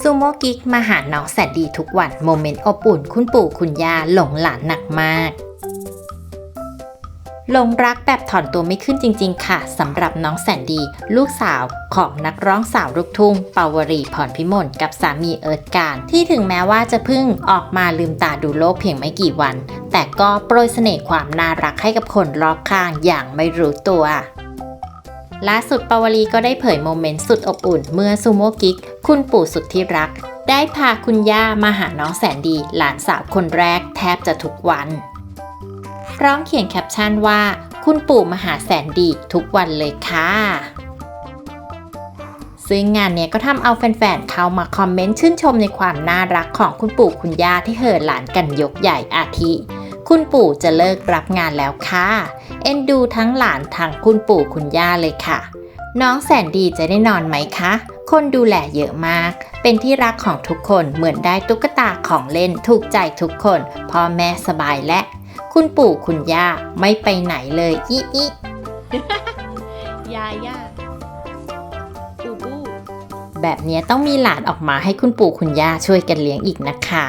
ซูโมกิ๊กมาหาน้องแสนดีทุกวันโมเมนต์อบอุ่นคุณปู่คุณย่าหลงหลานหนักมากหลงรักแบบถอนตัวไม่ขึ้นจริง ๆ ค่ะสำหรับน้องแสนดี ลูกสาวของนักร้องสาวลูกทุ่งปาวรีพรพิมลกับสามีเอิร์ธการ ที่ถึงแม้ว่าจะเพิ่งออกมาลืมตาดูโลกเพียงไม่กี่วัน แต่ก็โปรยเสน่ห์ความน่ารักให้กับคนรอบข้างอย่างไม่รู้ตัว ล่าสุดปาวลีก็ได้เผยโมเมนต์สุดอบอุ่น เมื่อซูโม่กิกคุณปู่สุดที่รัก ได้พาคุณย่ามาหาน้องแสนดี หลานสาวคนแรกแทบจะทุกวันพร้อมเขียนแคปชั่นว่า คุณปู่มาหาแสนดีทุกวันเลยค่ะซึ่งงานเนี้ยก็ทำเอาแฟนๆ เข้ามาคอมเมนต์ชื่นชมในความน่ารักของคุณปู่คุณย่าที่เหินหลานกันยกใหญ่อาทิ คุณปู่จะเลิกรับงานแล้วค่ะ เอ็นดูทั้งหลานทั้งคุณปู่คุณย่าเลยค่ะ น้องแสนดีจะได้นอนไหมคะ คนดูแลเยอะมาก เป็นที่รักของทุกคนเหมือนได้ตุ๊กตาของเล่นถูกใจทุกคนพ่อแม่สบายและ คุณปู่คุณย่าไม่ไปไหนเลยอีอียาย่าบูบูแบบเนี้ยต้องมีหลานออกมาให้คุณปู่คุณย่าช่วยกันเลี้ยงอีกนะคะ